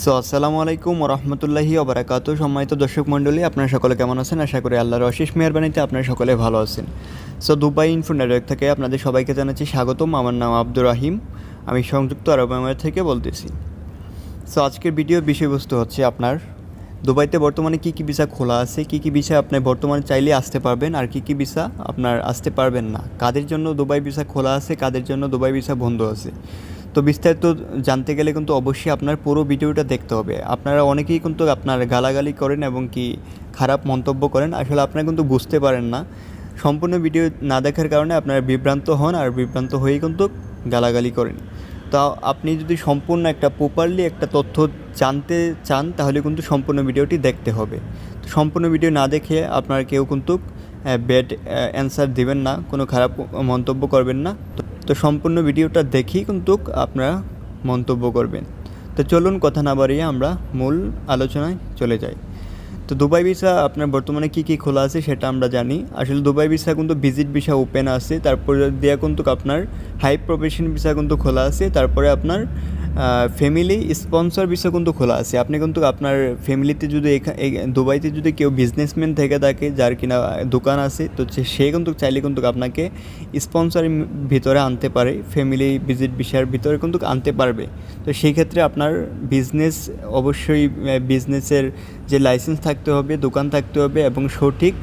So, আসসালামু আলাইকুম রহমতুল্লাহি ওবরাকাতু। সম্মানিত দর্শক মণ্ডলী, আপনারা সকলে কেমন আছেন? আশা করি আল্লাহর অশেষ মেহরবানিতে আপনারা সকলে ভালো আছেন। সো, দুবাই ইনফো নেটওয়ার্ক থেকে আপনাদের সবাইকে জানাচ্ছি স্বাগতম। আমার নাম আব্দুর রাহিম। আমি সংযুক্ত আরব আমিরাত থেকে বলতেছি। সো, আজকের ভিডিওর বিষয়বস্তু হচ্ছে আপনার দুবাইতে বর্তমানে কী কী ভিসা খোলা আছে, কী কী ভিসা আপনি বর্তমানে চাইলে আসতে পারবেন, আর কী কী ভিসা আপনার আসতে পারবেন না। কাদের জন্য দুবাই ভিসা খোলা আছে, কাদের জন্য দুবাই ভিসা বন্ধ আছে। তো বিস্তারিত জানতে গেলে কিন্তু অবশ্যই আপনার পুরো ভিডিওটা দেখতে হবে। আপনারা অনেকেই কিন্তু আপনার গালাগালি করেন এবং কি খারাপ মন্তব্য করেন, আসলে আপনারা কিন্তু বুঝতে পারেন না। সম্পূর্ণ ভিডিও না দেখার কারণে আপনারা বিভ্রান্ত হন আর বিভ্রান্ত হয়েই কিন্তু গালাগালি করেন। তা আপনি যদি সম্পূর্ণ একটা প্রপারলি একটা তথ্য জানতে চান, তাহলে কিন্তু সম্পূর্ণ ভিডিওটি দেখতে হবে। তো সম্পূর্ণ ভিডিও না দেখে আপনারা কেউ কিন্তু ব্যাড অ্যান্সার দিবেন না, কোনো খারাপ মন্তব্য করবেন না। তো- সম্পূর্ণ ভিডিওটা দেখেই কিন্তু আপনারা মন্তব্য করবেন। তো চলুন কথা না বাড়িয়ে আমরা মূল আলোচনায় চলে যাই। তো দুবাই ভিসা আপনার বর্তমানে কি কি খোলা আছে সেটা আমরা জানি। আসলে দুবাই ভিসা কিন্তু ভিজিট ভিসা ওপেন আছে, তারপরে দেওয়া কিন্তু আপনার হাই প্রফেশন ভিসা কিন্তু খোলা আছে, তারপরে আপনার ফ্যামিলি স্পন্সর বিষয় কিন্তু খোলা আছে। আপনি কিন্তু আপনার ফ্যামিলিতে যদি দুবাইতে যদি কেউ বিজনেসম্যান থেকে থাকে, যার কিনা দোকান আছে, তো সে- কিন্তু চাইলে কিন্তু আপনাকে স্পন্সর ভিতরে আনতে পারে। ফ্যামিলি ভিজিট বিষয়ের ভিতরে কিন্তু আনতে পারবে। তো সেই ক্ষেত্রে আপনার বিজনেস অবশ্যই বিজনেসের যে লাইসেন্স থাকতে হবে, দোকান থাকতে হবে এবং সঠিক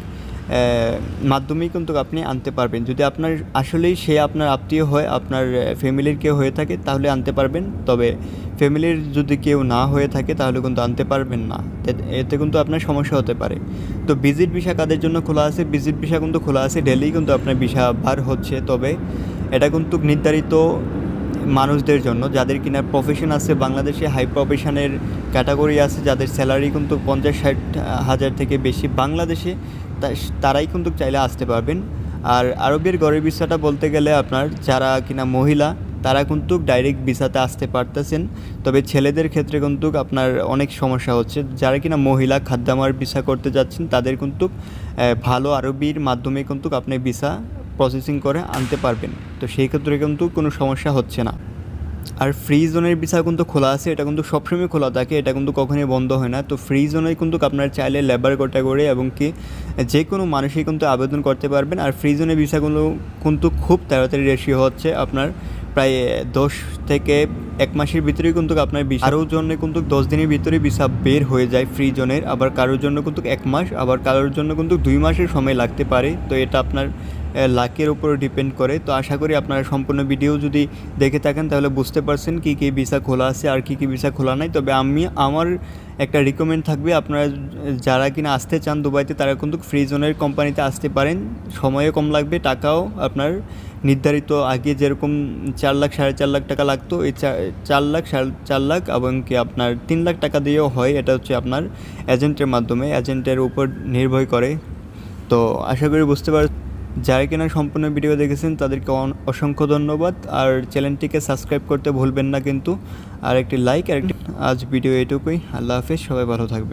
মাধ্যমেই কিন্তু আপনি আনতে পারবেন। যদি আপনার আসলেই সে আপনার আত্মীয় হয়, আপনার ফ্যামিলির কেউ হয়ে থাকে, তাহলে আনতে পারবেন। তবে ফ্যামিলির যদি কেউ না হয়ে থাকে, তাহলে কিন্তু আনতে পারবেন না। এতে- কিন্তু আপনার সমস্যা হতে পারে। তো ভিজিট ভিসা কাদের জন্য খোলা আছে? ভিজিট ভিসা কিন্তু খোলা আছে ডেলি কিন্তু আপনার ভিসা বার হচ্ছে। তবে এটা কিন্তু নির্ধারিত মানুষদের জন্য, যাদের কিনা প্রফেশন আছে, বাংলাদেশে হাই প্রফেশনের ক্যাটাগরি আছে, যাদের স্যালারি কিন্তু পঞ্চাশ ষাট হাজার থেকে বেশি। বাংলাদেশে তারাই কিন্তু চাইলে আসতে পারবেন। আর আরবের গড়ের ভিসাটা বলতে গেলে আপনার যারা কিনা মহিলা, তারা কিন্তু ডাইরেক্ট ভিসাতে আসতে পারতেছেন। তবে ছেলেদের ক্ষেত্রে কিন্তু আপনার অনেক সমস্যা হচ্ছে। যারা কিনা মহিলা খাদ্যামার ভিসা করতে যাচ্ছেন, তাদের কিন্তু ভালো আরবির মাধ্যমে কিন্তু আপনি ভিসা প্রসেসিং করে আনতে পারবেন। তো সেই ক্ষেত্রে কিন্তু কোনো সমস্যা হচ্ছে না। আর ফ্রি জোনের ভিসা কিন্তু খোলা আছে, এটা কিন্তু সবসময় খোলা থাকে, এটা কিন্তু কখনোই বন্ধ হয় না। তো ফ্রি জোনে কিন্তু আপনার চাইলে লেবার ক্যাটাগরি এবং কি যে কোনো মানুষই কিন্তু আবেদন করতে পারবেন। আর ফ্রি জোনের ভিসাগুলো কিন্তু খুব তাড়াতাড়ি রেশিও হচ্ছে আপনার প্রায় দশ থেকে এক মাসের ভিতরেই কিন্তু আপনার ভিসা কারোর জন্য কিন্তু দশ দিনের ভিতরে ভিসা বের হয়ে যায় ফ্রি জোনের আবার কারোর জন্য কিন্তু এক মাস, আবার কারোর জন্য কিন্তু দুই মাসের সময় লাগতে পারে। তো এটা আপনার লাকের উপর ডিপেন্ড করে। তো আশা করি আপনারা সম্পূর্ণ ভিডিও যদি দেখে থাকেন, তাহলে বুঝতে পারছেন কী কী ভিসা খোলা আছে আর কী কী ভিসা খোলা নাই। তবে আমি, আমার একটা রিকমেন্ড থাকবে, আপনারা যারা কিনা আসতে চান দুবাইতে, তারা কিন্তু ফ্রি জোনের কোম্পানিতে আসতে পারেন। সময়ও কম লাগবে, টাকাও আপনার নির্ধারিত আগে যেরকম চার লাখ, সাড়ে চার লাখ টাকা লাগতো, এই চার লাখ, সাড়ে চার লাখ এবং কি আপনার তিন লাখ টাকা দিয়েও হয়, এটা হচ্ছে আপনার এজেন্টের মাধ্যমে। এজেন্টের উপর নির্ভর করে। তো আশা করি বুঝতে পার যারা কিনা সম্পূর্ণ ভিডিও দেখেছেন, তাদেরকে অসংখ্য ধন্যবাদ। আর চ্যানেলটিকে সাবস্ক্রাইব করতে ভুলবেন না কিন্তু। আর একটি লাইক, আর একটি আজ ভিডিও এটুকুই। আল্লাহ হাফেজ, সবাই ভালো থাকবেন।